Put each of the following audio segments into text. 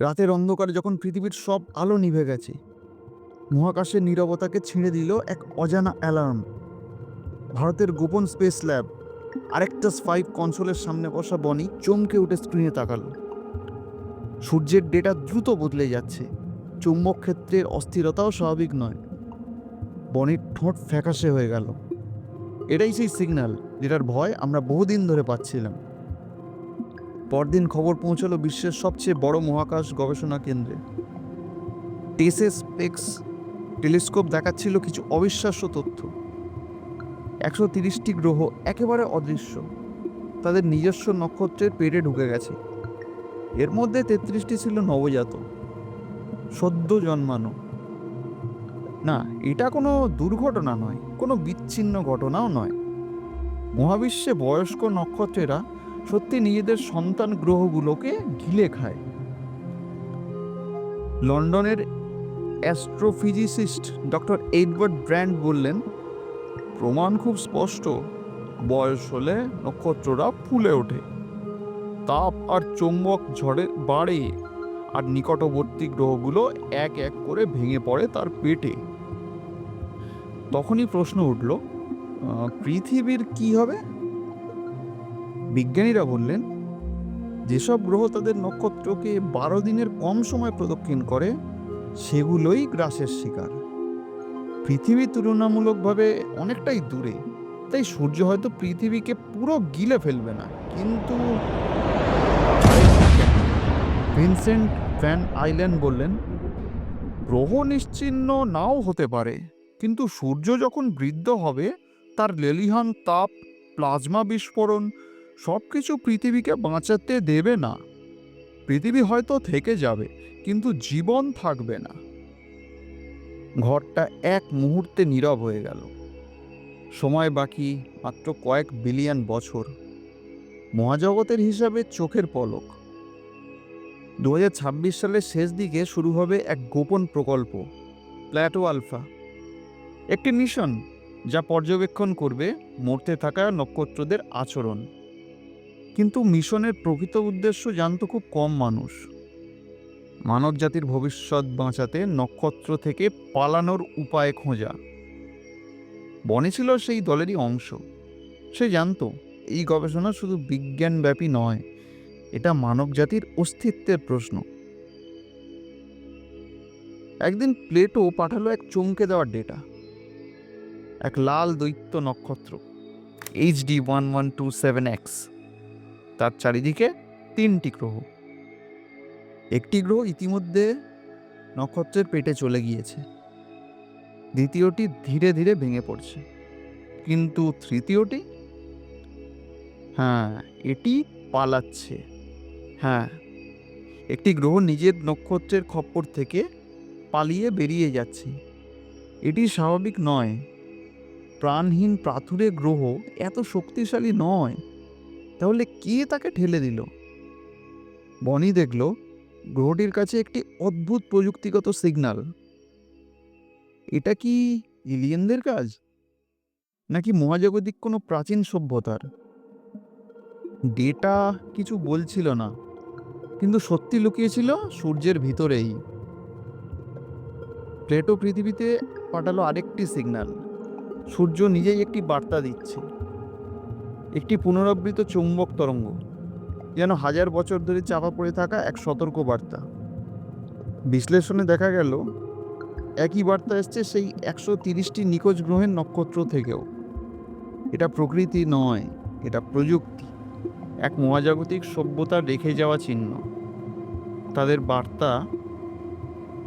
রাতের অন্ধকারে যখন পৃথিবীর সব আলো নিভে গেছে, মহাকাশের নীরবতাকে ছিঁড়ে দিল এক অজানা অ্যালার্ম। ভারতের গোপন স্পেস ল্যাব আরেকটাস ফাইভ কনসোলের সামনে বসা বনি চমকে উঠে স্ক্রিনে তাকালো। সূর্যের ডেটা দ্রুত বদলে যাচ্ছে। চুম্বক ক্ষেত্রের অস্থিরতাও স্বাভাবিক নয়। বনির ঠোঁট ফ্যাকাশে হয়ে গেল। এটাই সেই সিগন্যাল যেটার ভয় আমরা বহুদিন ধরে পাচ্ছিলাম। পরদিন খবর পৌঁছলো বিশ্বের সবচেয়ে বড় মহাকাশ গবেষণা কেন্দ্রে। টেসে স্পেক্স টেলিস্কোপ দেখাচ্ছিল কিছু অবিশ্বাস্য তথ্য। একশো তিরিশটি গ্রহ একেবারে অদৃশ্য। তাদের নিজস্ব নক্ষত্রের পেটে ঢুকে গেছে। এর মধ্যে তেত্রিশটি ছিল নবজাত সদ্য জন্মানো। না, এটা কোনো দুর্ঘটনা নয়, কোনো বিচ্ছিন্ন ঘটনাও নয়। মহাবিশ্বে বয়স্ক নক্ষত্রেরা সত্যি নিজেদের সন্তান গ্রহগুলোকে গিলে খায়। লন্ডনের অ্যাস্ট্রোফিজিসিস্ট ডক্টর এডওয়ার্ড ব্র্যান্ড বললেন, প্রমাণ খুব স্পষ্ট, বয়স হলে নক্ষত্ররা ফুলে ওঠে। তাপ আর চৌম্বক ঝড়ে বাড়ে, আর নিকটবর্তী গ্রহগুলো এক এক করে ভেঙে পড়ে তার পেটে। তখনই প্রশ্ন উঠল পৃথিবীর কি হবে? বিজ্ঞানীরা বললেন, যেসব গ্রহ তাদের নক্ষত্রকে বারো দিনের কম সময় প্রদক্ষিণ করে, সেগুলোই গ্রাসের শিকার। পৃথিবী তুলনামূলকভাবে অনেকটাই দূরে, তাই সূর্য হয়তো পৃথিবীকে পুরো গিলে ফেলবে না, কিন্তু ভিনসেন্ট ভ্যান আইল্যান্ড বললেন, গ্রহ নিশ্চিহ্ন নাও হতে পারে, কিন্তু সূর্য যখন বৃদ্ধ হবে, তার লেলিহান তাপ, প্লাজমা বিস্ফোরণ সব কিছু পৃথিবীকে বাঁচাতে দেবে না। পৃথিবী হয়তো থেকে যাবে, কিন্তু জীবন থাকবে না। ঘরটা এক মুহূর্তে নীরব হয়ে গেল। সময় বাকি মাত্র কয়েক বিলিয়ন বছর। মহাজগতের হিসাবে চোখের পলক। দু হাজার ছাব্বিশ সালের শেষ দিকে শুরু হবে এক গোপন প্রকল্প, প্ল্যাটো আলফা। একটি মিশন যা পর্যবেক্ষণ করবে মরতে থাকা নক্ষত্রদের আচরণ। কিন্তু মিশনের প্রকৃত উদ্দেশ্য জানত খুব কম মানুষ। মানব জাতির ভবিষ্যৎ বাঁচাতে নক্ষত্র থেকে পালানোর উপায় খোঁজা। বনে ছিল সেই দলেরই অংশ। সে জানতো, এই গবেষণা শুধু বিজ্ঞানব্যাপী নয়, এটা মানব জাতির অস্তিত্বের প্রশ্ন। একদিন প্লেটো পাঠালো এক চমকে দেওয়ার ডেটা। এক লাল দৈত্য নক্ষত্র H D one one two seven X তার চারিদিকে তিনটি গ্রহ। একটি গ্রহ ইতিমধ্যে নক্ষত্রের পেটে চলে গিয়েছে। দ্বিতীয়টি ধীরে ধীরে ভেঙে পড়ছে। কিন্তু তৃতীয়টি? হ্যাঁ এটি পালাচ্ছে। হ্যাঁ একটি গ্রহ নিজের নক্ষত্রের খপ্পর থেকে পালিয়ে বেরিয়ে যাচ্ছে। এটি স্বাভাবিক নয়। প্রাণহীন প্রাথুরে গ্রহ এত শক্তিশালী নয়। তাহলে কে তাকে ঠেলে দিল? বনি দেখল গ্রহটির কাছে একটি অদ্ভুত প্রযুক্তিগত সিগনাল। এটা কি এলিয়েনদের কাজ? নাকি মহাজাগতিক কোনো প্রাচীন সভ্যতার? ডেটা কিছু বলছিল না, কিন্তু সত্যি লুকিয়েছিল সূর্যের ভিতরেই। প্লেটো পৃথিবীতে পাঠালো আরেকটি সিগন্যাল সূর্য নিজেই একটি বার্তা দিচ্ছে। একটি পুনরাবৃত চুম্বক তরঙ্গ, যেন হাজার বছর ধরে চাপা পড়ে থাকা এক সতর্ক বার্তা। বিশ্লেষণে দেখা গেল, একই বার্তা এসছে সেই একশো তিরিশটি নিখোঁজ গ্রহের নক্ষত্র থেকেও। এটা প্রকৃতি নয়, এটা প্রযুক্তি, এক মহাজাগতিক সভ্যতা রেখে যাওয়া চিহ্ন। তাদের বার্তা,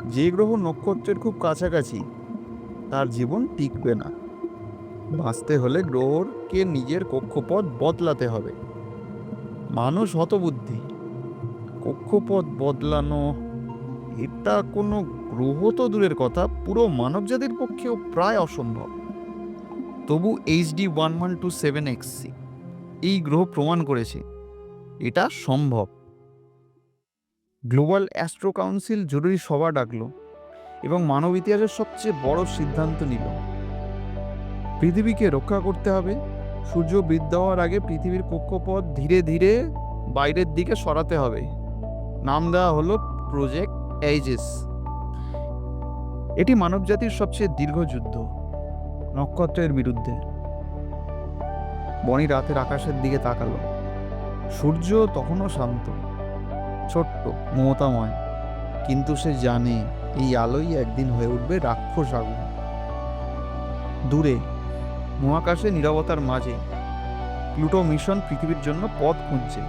যে গ্রহ নক্ষত্রের খুব কাছাকাছি, তার জীবন টিকবে না। বাঁচতে হলে গ্রহকে নিজের কক্ষপথ বদলাতে হবে। মানুষ হতবুদ্ধি। কক্ষপথ বদলানো, এটা কোনো গ্রহ তো দূরের কথা, পুরো মানবজাতির পক্ষেও প্রায় অসম্ভব। তবু HD one one two seven X C এই গ্রহ প্রমাণ করেছে, এটা সম্ভব। গ্লোবাল অ্যাস্ট্রো কাউন্সিল জরুরি সভা ডাকলো এবং মানব ইতিহাসের সবচেয়ে বড় সিদ্ধান্ত নিল। পৃথিবীকে রক্ষা করতে হবে। সূর্য বৃদ্ধ হওয়ার আগে পৃথিবীর কক্ষপথ ধীরে ধীরে বাইরের দিকে সরাতে হবে। নাম দেওয়া হলো প্রজেক্ট এইজেস এটি মানবজাতির সবচেয়ে দীর্ঘ যুদ্ধ নক্ষত্রের বিরুদ্ধে। বনি রাতের আকাশের দিকে তাকালো। সূর্য তখনও শান্ত, ছোট্ট, মমতাময়। কিন্তু সে জানে এই আলোই একদিন হয়ে উঠবে রাক্ষস আগুন। দূরে মহাকাশে নীরবতার মাঝে, প্লুটো মিশন পৃথিবীর জন্য পথ খুঁজছে,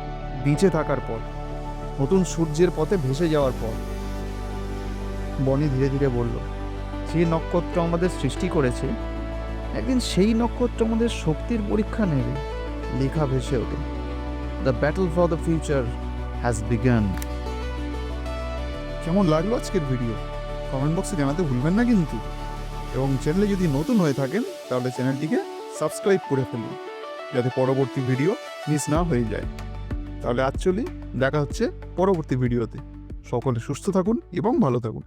বেঁচে থাকার পথ, নতুন সূর্যের পথে ভেসে যাওয়ার পথ। বনি ধীরে ধীরে বলল যে নক্ষত্র আমাদের সৃষ্টি করেছে, একদিন সেই নক্ষত্র আমাদের শক্তির পরীক্ষা নেবে। লেখা ভেসে ওঠে the battle for the future has begun কেমন লাগল আজকের ভিডিও? কমেন্ট বক্সে জানাতে ভুলবেন না কিন্তু। এবং চ্যানেলে যদি নতুন হয়ে থাকেন, তাহলে চ্যানেলটিকে সাবস্ক্রাইব করে ফেলুন, যাতে পরবর্তী ভিডিও মিস না হয়ে যায়। তাহলে অ্যাকচুয়ালি দেখা হচ্ছে পরবর্তী ভিডিওতে সকলে সুস্থ থাকুন এবং ভালো থাকুন।